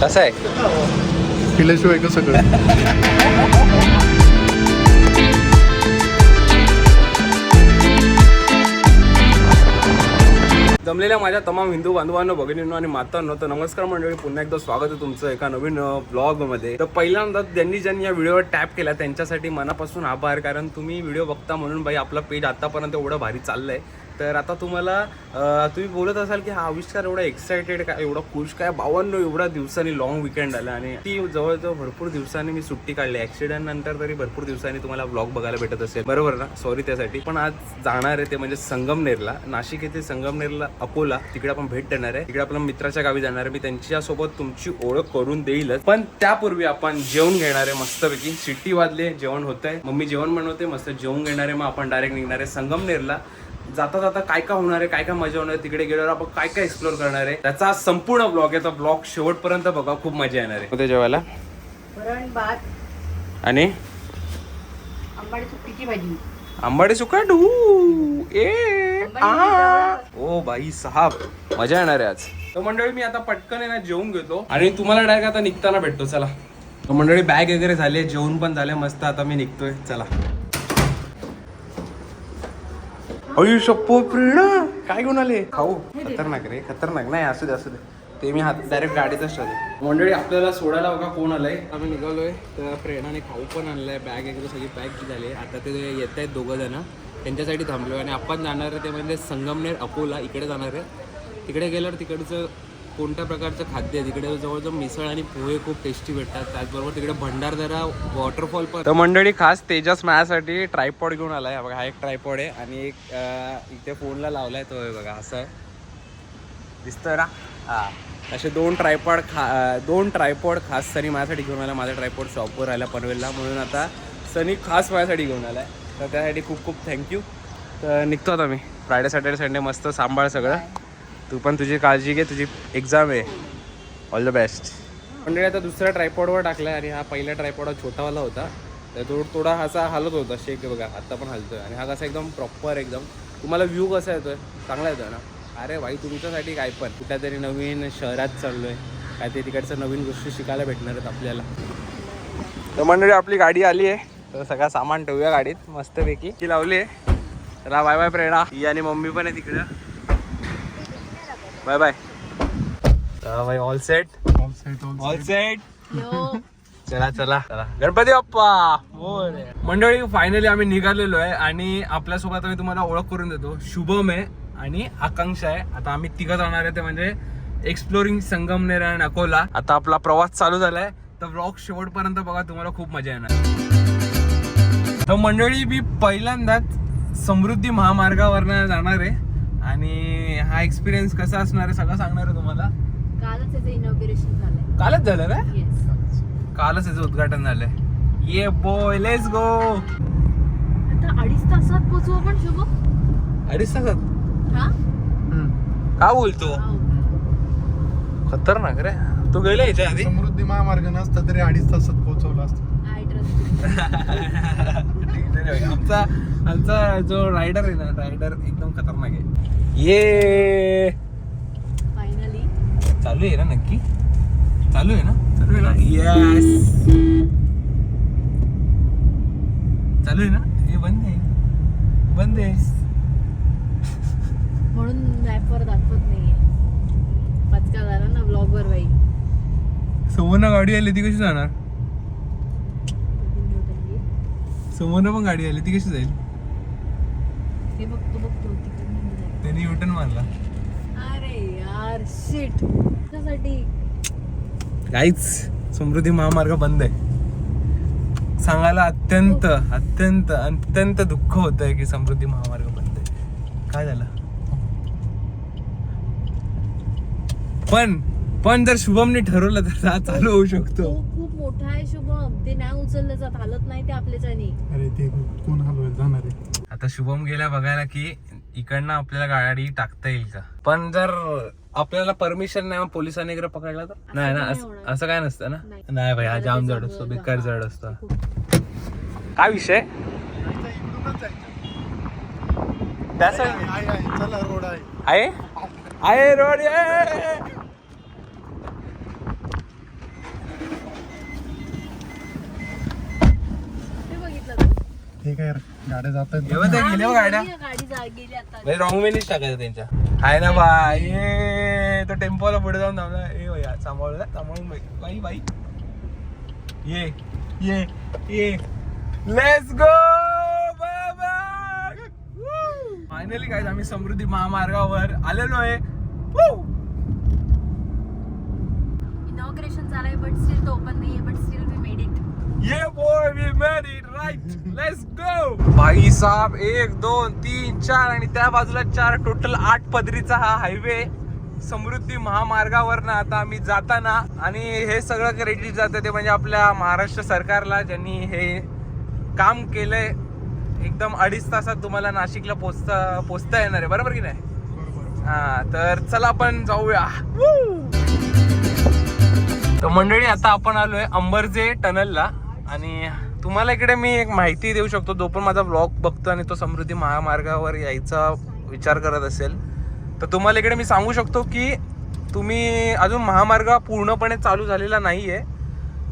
कसं आहे? पिल्याशिवाय कसं कळेल जमलेल्या माझ्या तमाम हिंदू बांधवांनो भगिनींनो आणि मातांनो तर नमस्कार मंडळी पुन्हा एकदा स्वागत आहे तुमचं एका नवीन ब्लॉगमध्ये तर पहिल्यांदा ज्यांनी ज्यांनी या व्हिडिओवर टॅप केला त्यांच्यासाठी मनापासून आभार कारण तुम्ही व्हिडिओ बघता म्हणून बाई आपला पेज आतापर्यंत एवढं भारी चाललंय. तर आता तुम्हाला तुम्ही बोलत असाल की हा आविष्कार एवढा एक्सायटेड काय एवढा खुश काय बावन्न एवढ्या दिवसांनी लॉंग विकेंड आला आणि ती जवळजवळ भरपूर दिवसांनी मी सुट्टी काढली. ऍक्सिडेंट नंतर तरी भरपूर दिवसांनी तुम्हाला ब्लॉग बघायला भेटत असेल. बरोबर ना? सॉरी त्यासाठी. पण आज जाणार आहे ते म्हणजे संगमनेरला. नाशिक येथे संगमनेरला अकोला. तिकडे आपण भेट देणार आहे. तिकडे आपल्या मित्राच्या गावी जाणार आहे. मी त्यांच्यासोबत तुमची ओळख करून देईलच. पण त्यापूर्वी आपण जेवण घेणार आहे मस्तपैकी. सिटी वाजले जेवण होत आहे मम्मी जेवण बनवते. मस्त जेवण घेणार आहे. मग आपण डायरेक्ट निघणार आहे संगमनेरला. जाता जाता काय काय होणार आहे काय काय मजा होणार आहे तिकडे गेल्यावर आपण काय काय एक्सप्लोर करणार आहे त्याचा संपूर्ण ब्लॉग आहे. तो ब्लॉग शेवटपर्यंत बघा खूप मजा येणार आहे. जेवायला? वरण भात. आणि? आंबाडी भाजी. आंबाडे सुकाटू ए आ. ओ बाई साहब मजा येणार आहे आज. तर मंडळी मी आता पटकन आहे ना जेवून घेतो. आणि तुम्हाला डायरेक्ट आता निघताना भेटतो चला. तर मंडळी बॅग वगैरे झाले जेवण पण झाले मस्त. आता मी निघतोय चला. अयू शप्पो प्रेरणा काय घेऊन आले? खाऊ. खतरनाक रे खतरनाक. नाही असू दे असू दे. ते मी हात डायरेक्ट गाडीतच ठेवले. मंडळी आपल्याला सोडायला बघा कोण आलंय. आम्ही निघालोय तर प्रेरणाने खाऊ पण आणलाय. बॅग वगैरे सगळी पॅक झाली. आता ते येत आहेत दोघं जण. त्यांच्यासाठी थांबलो आणि आपण जाणार आहे ते म्हणजे संगमनेर अकोला. इकडे जाणार आहे. तिकडे गेल्यावर तिकडचं कोणत्या प्रकारचं खाद्य आहे? तिकडे जवळजवळ मिसळ आणि पोहे खूप टेस्टी भेटतात. त्याचबरोबर तिकडे भंडारदरा वॉटरफॉल पण तर मंडळी खास तेजस माझ्यासाठी ट्रायपॉड घेऊन आला आहे बघा हा एक ट्रायपॉड आहे आणि एक इथे फोनला लावलाय तो बघा असं. आहे दिसतोय ना? हा. असे दोन ट्रायपॉड खा दोन ट्रायपॉड खास सनी माझ्यासाठी घेऊन आला माझा ट्रायपॉड शॉपवर आला पनवेलला. म्हणून आता सनी खास माझ्यासाठी घेऊन आला आहे तर त्यासाठी खूप खूप थँक्यू तर निघतो आता मी. फ्रायडे सॅटर्डे संडे मस्त सांभाळ सगळं. तू पण तुझी काळजी घे तुझी एक्झाम आहे. ऑल द बेस्ट मंडळी आता दुसऱ्या ट्रायपॉडवर टाकलाय आणि हा पहिला ट्रायपॉड थोटावाला होता. तर तो थोडा असा हालत होता शेक बघा आता पण हलतोय आणि हा कसा एकदम प्रॉपर एकदम. तुम्हाला व्ह्यू कसा येतोय? चांगला येतोय ना? अरे भाई तुमच्यासाठी काय पण. कुठल्या तरी नवीन शहरात चाललोय. काय ते तिकडचं नवीन गोष्टी शिकायला भेटणार आहेत आपल्याला. तर मंडळी आपली गाडी आली आहे. तर सगळं सामान ठेवूया गाडीत. मस्तपैकी. ती लावली आहे. चला बाय बाय प्रेरणा. ही आणि मम्मी पण आहे तिकडं bye bye bye all set all set चला चला चला. गणपती बाप्पा. मंडळी फायनली आम्ही निघालेलो आहे आणि आपल्यासोबत आम्ही तुम्हाला ओळख करून देतो. शुभम आहे आणि आकांक्षा आहे. आता आम्ही तिघं जाणार आहे ते म्हणजे एक्सप्लोरिंग संगमनेर आणि अकोला. आता आपला प्रवास चालू झालाय. तर ब्लॉग शेवटपर्यंत बघा तुम्हाला खूप मजा येणार. तर मंडळी मी पहिल्यांदाच समृद्धी महामार्गावरनं जाणार आहे. आणि हा एक्सपिरियन्स कसा असणार आहे सगळं सांगणार आहे तुम्हाला? कालच त्याचं इनॉग्रेशन झालंय. कालच झालं ना येस कालच याचं उद्घाटन झालंय. ये बॉय लेट्स गो आता अडीच तासात पोचू आपण शुभ? अडीच तासात? हा? का बोलतो? खतरनाक रे. तू गेला याच्या आधी? समृद्धी महामार्ग नसता तरी अडीच तासात पोहोचवला असतं. आय ट्रस्ट आमचा आमचा जो रायडर आहे ना रायडर एकदम खतरनाक आहे. ये! फायनली चालू आहे ना नक्की? चालू आहे ना? चालू आहे ना? येस चालू आहे ना? हे बंद आहे. बंद आहे. म्हणून मॅपवर दाखवत नाहीये. पचका झाला ना ब्लॉग वर बाई. समोरनं गाडी आली ती कशी जाणार? समोरनं पण गाडी आली. ती कशी जाईल? ते बघतो बघतो तिकडनं जाईल. त्यांनी युटर्न मारला. अरे यार शिट त्यासाठी काहीच समृद्धी महामार्ग बंद आहे. सांगायला अत्यंत अत्यंत अत्यंत दुःख होत आहे की समृद्धी महामार्ग बंद आहे. काय झालं? पण पण जर शुभमने ठरवलं तर हा चालू होऊ शकतो. मोठा आहे शुभम ते नाही उचललं जात हालत नाही ते आपल्याच्यानी अरे ते कोण हलवायला जाणार आहे? आता शुभम गेला बघायला की इकडनं आपल्याला गाडी टाकता येईल का? पण जर आपल्याला परमिशन नाही मग पोलिसांनी वगैरे पकडला तर? नाही ना नाही असं- होणार. असं काय नसतं ना? नाही. नाही भाई हा जाम ते जड असतो बेकार. जड असतो. काय विषय? त्या आहे, आहे, चला रोड आहे. आहे? आहे रोड ये ते बघितलं तू? ठीक आहे गाड्या जात हे गेल्या गाड्या. गेली, गाडी जा- गेली आता. म्हणजे रॉंग वेनीच टाकायचं त्यांच्या. आहे ना बाई ये तो टेम्पोला पुढे जाऊन थांबला. ए भैया सांभाळला सांभाळून बाई. बाई बाई. ये ये ये. लेट्स गो बाबा. फायनली काय आम्ही समृद्धी महामार्गावर आलेलो आहे. Woo! इनॉग्रेशन झालंय बट स्टील तो ओपन नाहीये but still we made it yeah boy we made it right let's go भाई साहब एक दोन तीन चार आणि त्या बाजूला चार टोटल आठ पदरीचा हा हायवे समृद्धी महामार्गावरनं आता आम्ही जाताना आणि हे सगळं क्रेडिट जातं ते म्हणजे आपल्या महाराष्ट्र सरकारला ज्यांनी हे काम केलंय. एकदम अडीच तासात तुम्हाला नाशिकला पोचता पोचता येणार आहे. बरोबर की नाही? हा तर चला आपण जाऊया! तर मंडळी आता आपण आलोय अंबरजे टनलला आणि तुम्हाला इकडे मी एक माहिती देऊ शकतो. जो पण माझा ब्लॉग बघतो आणि तो समृद्धी महामार्गावर यायचा विचार करत असेल. तर तुम्हाला इकडे मी सांगू शकतो की तुम्ही अजून महामार्ग पूर्णपणे चालू झालेला नाही आहे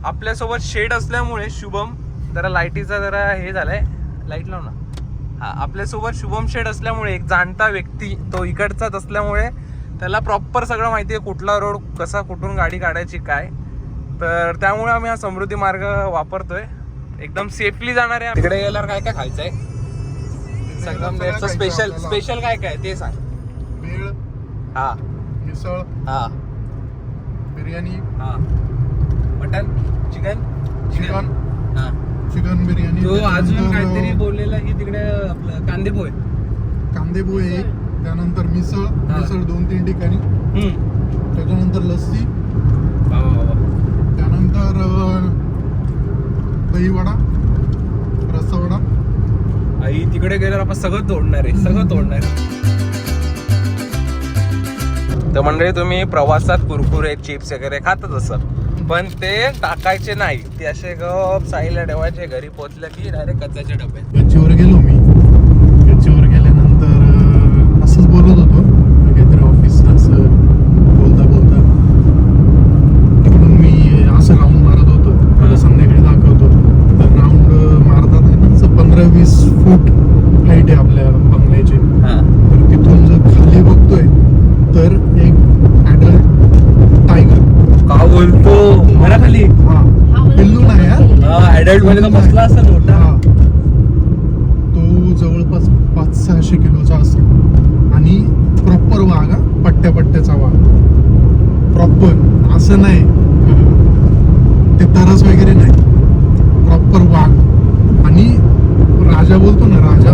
आपल्यासोबत शेड असल्यामुळे शुभम जरा लाईटीचा जरा हे झालाय. लाइट लाव ना. हा आपल्यासोबत शुभम शेड असल्यामुळे एक जाणता व्यक्ती तो इकडचाच असल्यामुळे त्याला प्रॉपर सगळं माहिती आहे कुठला रोड कसा कुठून गाडी काढायची काय. तर त्यामुळे आम्ही हा समृद्धी मार्ग वापरतोय. एकदम सेफली जाणार आहे तिकडे गेल्यावर काय काय खायचंय? संगमनेरचं स्पेशल स्पेशल काय काय ते सांग. भेळ हा. मिसळ हा. बिर्याणी हा. Mutton chicken? चिकन. हा. चिकन बिर्याणी तो अजून त्यानंतर, काहीतरी बोललेला की तिकडे आपलं कांदे पोहे. कांदे पोहे एक त्यानंतर मिसळ. मिसळ दोन तीन ठिकाणी. त्याच्यानंतर लस्सी. त्यानंतर दहीवडा रस्सावडा आई तिकडे गेल्यावर आपण सगळं तोडणार आहे सगळं तोडणार आहे. तर मंडळी तुम्ही प्रवासात कुरकुरे चिप्स वगैरे खातच असत पण ते टाकायचे नाही. ते असे गप साईला ठेवायचे घरी पोहोचले की डायरेक्ट कचाच्या डब्यात गच्चीवर गेलो मी गच्चीवर गेल्यानंतर अं, असंच बोलत होतो काहीतरी ऑफिस असं बोलता बोलता तिकडून मी असं राऊंड मारत होतो मला संध्याकाळी दाखवतो तर राऊंड मारतात आहे ना असं पंधरा वीस फूट हाईट आहे आपल्या बंगल्याची तर तिथून जर खाली बघतोय तर एक ॲडल्ट टायगर का बोलतो मला खाली हा पिल्लू नाही अडल्टमध्ये तर बसला असेल मोठा. तो जवळपास पाच सहाशे किलोचा असेल. आणि प्रॉपर वाघ हा, पट्ट्या पट्ट्याचा वाघ. प्रॉपर असं नाही. ते तरस वगैरे नाही. प्रॉपर वाघ. आणि राजा बोलतो ना राजा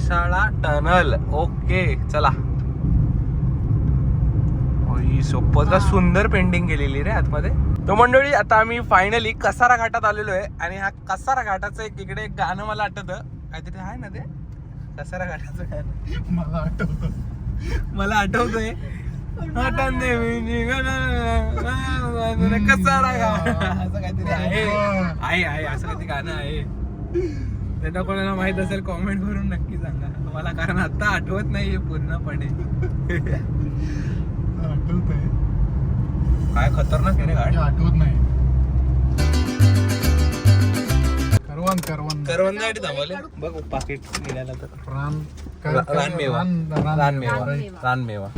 अं, वाशाळा टनल. ओके चला. ओई, सोपं. का सुंदर पेंटिंग केलेली रे आतमध्ये. तो मंडळी आता आम्ही फायनली कसारा घाटात आलेलो आहे आणि हा कसारा घाटाचं एक इकडे एक गाणं मला आठवतं. काहीतरी आहे ना ते? कसारा घाटाचं गाणं. मला आठवतं. मला आठवतंय. कसारा घाट. असं काहीतरी आहे. आहे आहे असं काहीतरी गाणं आहे. त्यांना कोणाला माहीत असेल कॉमेंट करून नक्की सांगा. मला कारण आता आठवत नाहीये पूर्णपणे. आठवतंय काय खतरनाक आहे रे ते घाट आठवत नाही. करवंद करवंद. करवंदासाठी थांबवले. बघ पाकिट निघाला तर. रान- रानमेवा. रानमेवा. रानमेवा.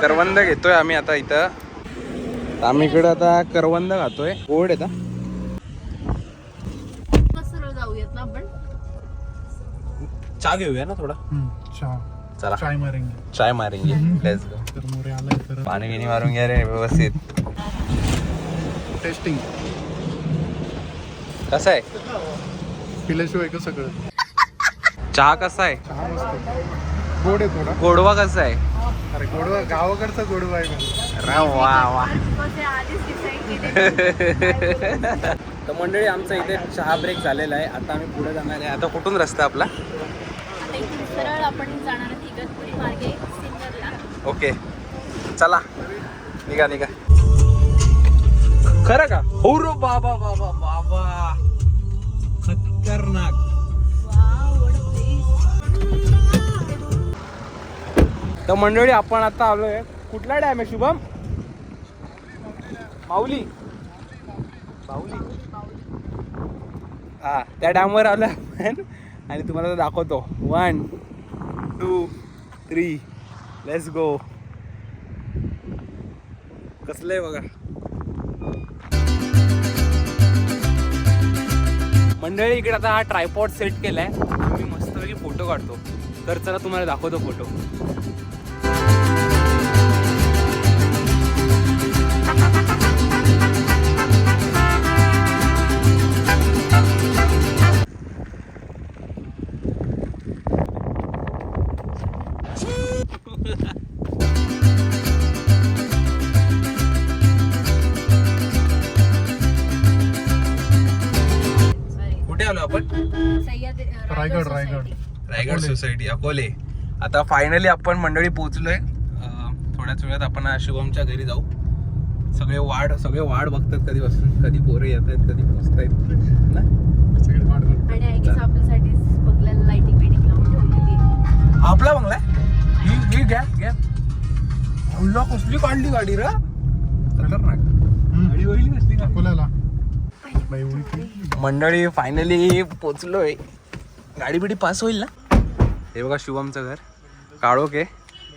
करवंद घेतोय आम्ही आता इथं. आम्ही इकडे आता करवंद खातोय. गोड आहे का? सरळ जाऊयात ना आपण? चहा घेऊया ना थोडा? चहा. चला. चाय मारेंगे. चाय मारेंगे. लेट्स गो तर मोरे आलाय तर पाणी बिणी मारून घ्या रे व्यवस्थित. टेस्टिंग कसं आहे? पिल्याशिवाय कसं कळत चहा कसा आहे? चहा मस्त गोड आहे थोडा. गोडवा कसा आहे? अरे गोडवा गावाकडचा गोडवा आहे. वा वा. तर मंडळी आमचा इथे चहा ब्रेक झालेला आहे. आता आम्ही पुढे जाणार आहे. आता कुठून रस्ता आपला? सरळ आपण जाणार मार्गे ओके. चला. निघा निघा. खरं का? हो रो बाबा बाबा बाबा. खतरनाक. तर मंडळी आपण आता आलोय कुठला डॅम आहे शुभम? माऊली. माऊली. हा त्या डॅमवर आलो आपण आणि तुम्हाला तो दाखवतो. One two three let's go कसलं आहे बघा. मंडळी इकडे आता हा ट्रायपॉड सेट केलाय. मी मस्तपैकी फोटो काढतो. तर चला तुम्हाला दाखवतो फोटो कुठे आलो आपण रायगड. रायगड. रायगड अकोले. सोसायटी अकोले आता फायनली आपण मंडळी पोहोचलोय थोड्याच वेळात आपण शुभमच्या घरी जाऊ सगळे वाढ सगळे वाढ बघतात कधी बसून कधी पोरं येत आहेत कधी पोचतायत ना सगळे वाट बघतात. आणि आय गेस आपल्यासाठीच बंगल्याला लाइटिंग बिटिंग लावून ठेवलेली आहे. आपला बंगला आहे? ही ही घ्या घ्या अल्ला कसली काढली गाडी रा? खतरनाक. का अकोल्याला. मंडळी फायनली पोचलोय. गाडी बिडी पास होईल ना? हे बघा शुभमचं घर. काढोके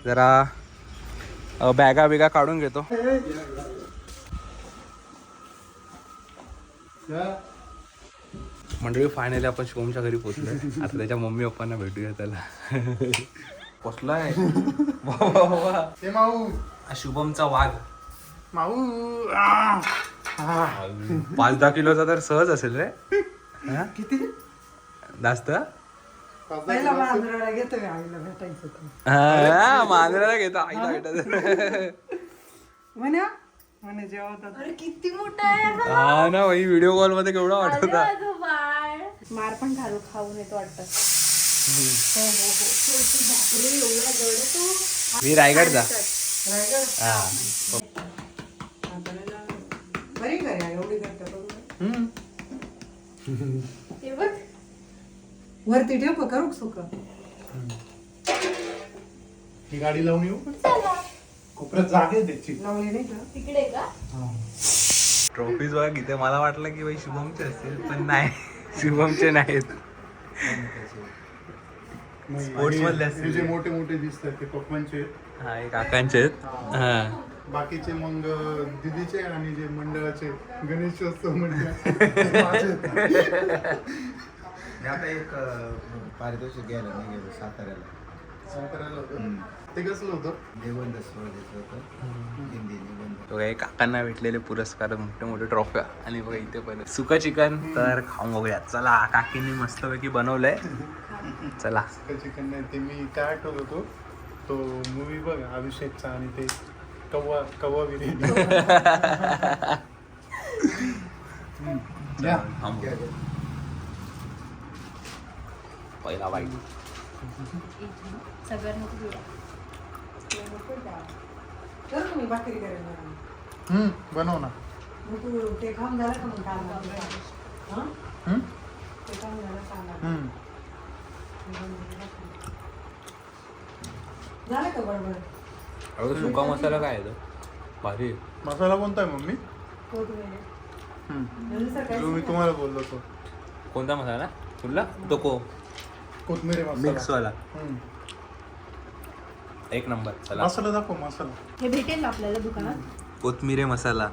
जरा अ, बॅगा बिगा काढून घेतो. मंडळी फायनली आपण शुभमच्या घरी पोचलोय. आता त्याच्या मम्मी पप्पांना भेटूया त्याला. पोचलाय वा, वा, वा. ए माऊ. हा शुभमचा वाघ. माऊ. आ. पाच दहा किलोचा तर सहज असेल रे. किती? जास्त? पहिला मांजराला घेतो मी आईला भेटायचं होतं. हा, मांजराला घेतो आईला भेटत म्हणे म्हणे जेवतात. अरे किती मोठा आहे हा. ना भाई व्हिडिओ कॉलमध्ये केवढा वाटत होता. बाळ. मार पण घालू खाऊन येतो वाटतं. मी रायगडचा रायगड? हा. बघ. वरती ठेव करू सुक. ही गाडी लावून येऊ? कोपऱ्यात जागा त्याची लावली नाही का? तिकडे का? ट्रॉफीज बघा किती मला वाटलं की भाई शुभमचे असतील पण नाही. शुभमचे नाहीत. मधले हे असतील जे. मोठे मोठे दिसतात ते पप्पांचे आहेत. हा हे काकांचे आहेत हा बाकीचे मग दिदीचे आणि जे मंडळाचे गणेशोत्सव माझे आहेत. आता एक अं, पारितोषिक घ्यायला नाही गेलो साताऱ्याला होतं. ते कसलं होतं? निबंध स्पर्धेचं होतं. हिंदी निबंध. बघा हे काकांना भेटलेले पुरस्कार मोठे मोठे ट्रॉफ्या. आणि बघा इथे पण सुका चिकन तर खाऊन बघूया. चला काकींनी मस्तपैकी बनवलंय. चला. चिकन नाही ते मी काय आठवत होतो. तो मूवी बघ अभिषेकचा आणि ते कव्वा कव्वा बिर्याणी. पहिला वाईट. तुम्ही भाकरी करायला हम्म, बनव ना मग तू ते खाऊन झालं का मग कांदा हं? हम्म? ते खाऊन झालं कांदा हम्म. झालं का बरोबर अरे सुका मसाला काय आहे तो? भारी आहे. मसाला कोणता आहे मम्मी कोथिंबीर हम्म. नंतर काय जो मी तुम्हाला बोललो तो कोणता मसाला कुठला तो को कोथमिरी मसाला. मिक्स वाला हम्म. एक नंबर चला. मसाला दाखव मसाला. हे भेटेल ना आपल्याला दुकानात? कोथमिरे मसाला.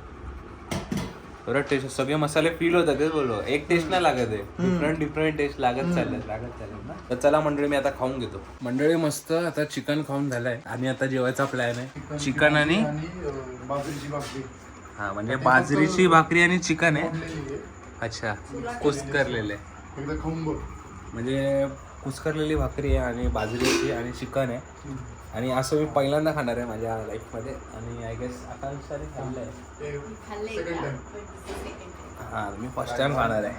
बरं टेस्ट सगळे मसाले फील होतात तेच बोललो एक टेस्ट नाही लागत आहे. डिफरंट डिफरंट टेस्ट लागत चालत लागत चालत ना. तर चला मंडळी मी आता खाऊन घेतो. मंडळी मस्त. आता चिकन खाऊन झालंय. आणि आता जेवायचा प्लॅन आहे. चिकन आणि? आणि अं, बाजरीची भाकरी. हा म्हणजे बाजरीची भाकरी आणि चिकन आहे? फोडलेली आहे. अच्छा. कुस्करलेले एकदा खाऊन बघ. म्हणजे कुस्करलेली भाकरी आहे आणि बाजरीची आणि चिकन आहे. आणि असं मी पहिल्यांदा खाणार आहे माझ्या लाईफमध्ये आणि आय गेस आता विचारे खाल्लं आहे हे. हां मी फर्स्ट टाइम खाणार आहे.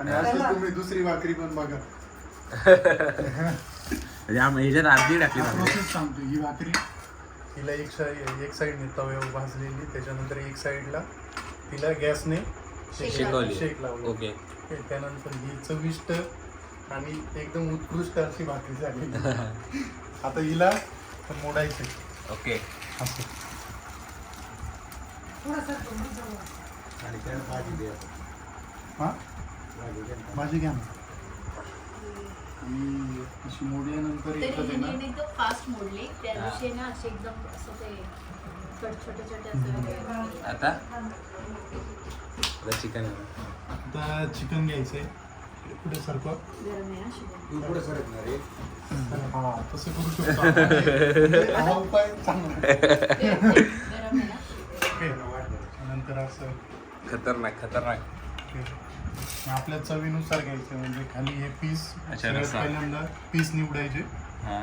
आणि असं तुम्ही दुसरी भाकरी पण बघा. म्हणजे ह्याच्यात अर्धी टाकली भाकरी. प्रोसेस सांगतो ही भाकरी. तिला एक साईड एक साईडने तव्यावर भाजलेली त्याच्यानंतर एक साईडला तिला गॅसने शेकवली शेक लावली. ओके. त्यानंतर ही चविष्ट आणि एकदम उत्कृष्ट अशी भाकरी झाली. आता हिला मोडायचे ओके. असं. थोडासा थोडासा हा? भाजी घ्या ना. आणि अशी मोडल्यानंतर तरी ना एकदम फास्ट मोडले. त्या दिवशी ना असे एकदम असं ते आता? चिकन आता चिकन पुढे सारखं गरम आहे ना शिवम. हा तसं करू शकतो आपण. म्हणजे हा उपाय चांगला. नंतर असं. खतरनाक खतरनाक. आपल्या चवीनुसार घ्यायचं म्हणजे खाली हे पीस. पहिल्यांदा पीस निवडायचे.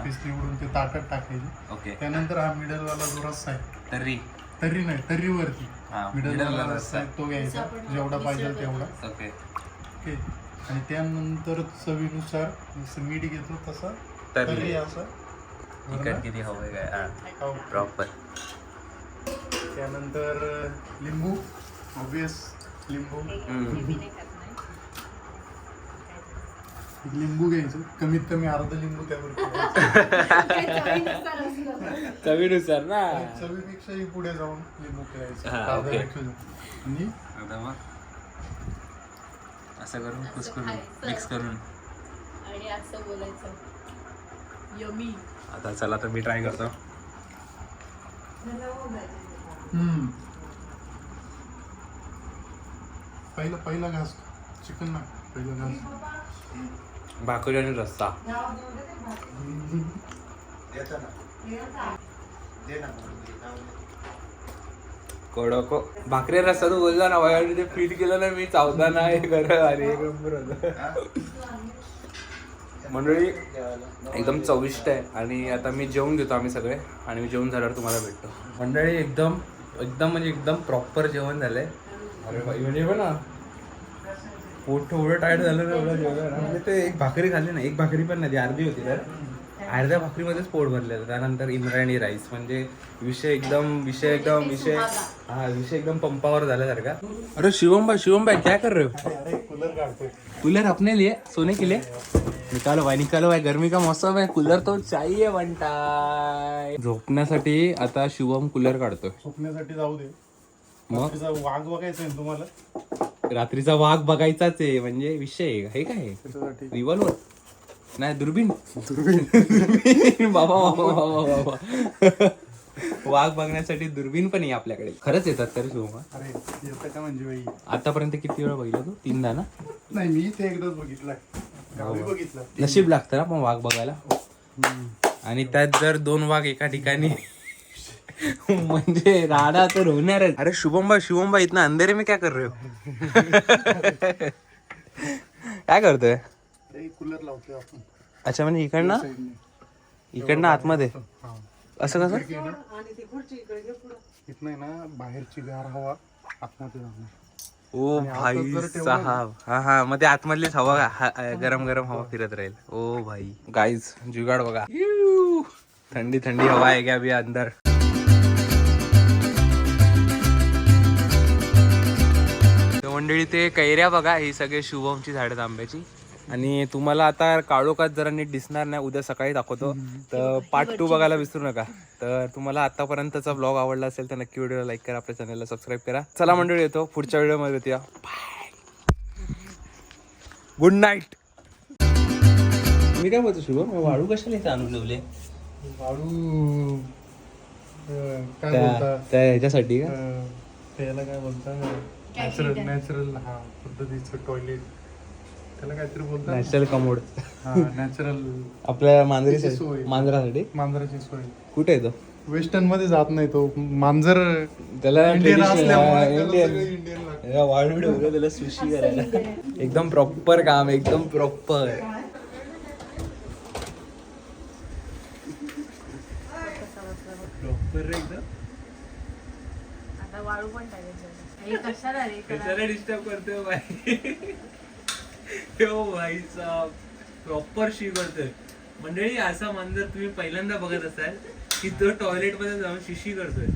पीस निवडून ते ताटात टाकायचे. ओके. त्यानंतर हा मिडलवाला जो रस्सा आहे तर्री. तर्री नाही तर्रीवरती. हां मिडलवाला मिडलवाला रस्सा आहे तो घ्यायचा. आपण जेवढा पाहिजे मिसळ तेवढा. ओके. ओके. आणि त्यानंतर चवीनुसार जसं मीठ घेतो तसा तर्री. तर्री असं. तिखट किती हवंय काय? हां हो. प्रॉपर त्यानंतर लिंबू. ऑब्विस लिंबू. हम्म. मी नाही खात नाही. एक लिंबू घ्यायचं. कमीत कमी अर्ध लिंबू त्यावर चवीनुसार ना. चवीपेक्षाही पुढे जाऊन लिंबू खेळायचं. हा, जाऊन. आणि? आता मग? असं करून असं कुस करून खायचं. मिक्स करून. आणि असं बोलायचं. यमी. आता चला तर मी ट्राय करतो. हम्म. पहिला पहिला घास. चिकन ना पहिला घास. भाकरी आणि रस्सा. कडक. भाकरी रस्सा तू बोलला ना भाई आणि ते फील केलं ना मी चावताना हे कर अरे एक नंबर होतं. मंडळी एकदम चविष्ट आहे. आणि आता मी जेवून घेतो आम्ही सगळे आणि मी जेवण झाल्यावर तुम्हाला भेटतो. मंडळी एकदम एकदम म्हणजे एकदम प्रॉपर जेवण झालंय. अरे बाई, म्हणजे ना पोट एवढं टाईट झालं ना एवढं ना. म्हणजे ते एक भाकरी खाल्ली ना एक भाकरी पण नाही ती अर्धी होती तर. अर्ध्या भाकरीमध्येच पोट भरलेलं. त्यानंतर इंद्रायणी राईस म्हणजे विषय एकदम विषय एकदम विषय हा विषय एकदम पंपावर झाल्यासारखा. अरे शिवम भाई शिवम भाई क्या कर रहे हो? अरे कूलर अपने लिए सोने के लिए. निकालो भाई निकालो भाई गर्मी का मौसम है कूलर तो चाहिए बनता झोपण्यासाठी आता शिवम कूलर काढतोय. झोपण्यासाठी जाऊ दे. मग? तिचा वाघ बघायचा आहे तुम्हाला? रात्रीचा वाघ बघायचाच आहे म्हणजे विषय आहे. हे काय? त्याच्यासाठी. रिव्हॉल्वर नाही दुर्बीन दुर्बीन बाबा बाबा बाबा बाबा वाघ बघण्यासाठी दुर्बीन पण आहे आपल्याकडे. खरंच येतात तर शिवम अरे येतं का म्हणजे बाई? आतापर्यंत किती वेळा बघितलं तू? तीनदा ना? नाही मी ते एकदाच बघितलाय. गावी बघितलं. नशीब लागतं ना पण वाघ बघायला. आणि त्यात जर दोन वाघ एका ठिकाणी म्हणजे राडा तर होणारच. अरे शुभम भाई शुभम भाई इतना अंधेरे में क्या कर रहे हो? काय करतोय? कूलर लावतोय आपण. अच्छा म्हणजे इकडनं? इकडनं आतमध्ये? हा. असं कसं? इथनं ना बाहेरची गार हवा आतमध्ये ओ भाई साहब. हा हा मग ते आतमधलीच हवा गरम गरम हवा फिरत राहील. ओ भाई. गाईज जुगाड बघा. थंडी थंडी हवा आहे क्या अभी अंदर? मंडळी ते कैऱ्या बघा ही सगळे शुभमची झाड आंब्याची आणि तुम्हाला आता काळोखात जरा नीट दिसणार नाही उद्या सकाळी दाखवतो. तर पार्ट टू बघायला विसरू नका. तर तुम्हाला आतापर्यंतचा ब्लॉग आवडला असेल तर नक्की व्हिडिओ लाईक करा आपल्या चॅनलला सबस्क्राईब करा. चला मंडळी येतो. पुढच्या व्हिडिओमध्ये भेटूया. गुड नाईट मी काय बोलतो शुभम? वाळू कशाला इथे आणून ठेवले? वाळू काय ह्याच्यासाठी का? त्याला काय बोलता? नॅचरल नॅचरल हा पद्धतीचं टॉयलेट त्याला काहीतरी बोलतात. Natural commode. हा नॅचरल आपल्या मांजरी सोय. मांजरासाठी? मांजराची सोय. कुठे आहे तो? वेस्टर्नमध्ये जात नाही तो. मांजर त्याला इंडियन traditional- असल्यामुळे हा, त्याला Indian. सगळं इंडियन लागतं. या वाळू ठेवलं त्याला सुशी करायला. एकदम प्रॉपर काम एकदम प्रॉपर प्रॉपर एकदम. आता वाळू पण टाकायचं हे कशाला डिस्टर्ब करतोय बाई? हो भाईचा प्रॉपर शी करतोय. मंडळी असा मंदिर तुम्ही पहिल्यांदा बघत असाल की तो टॉयलेटमध्ये जाऊन शिशी करतोय.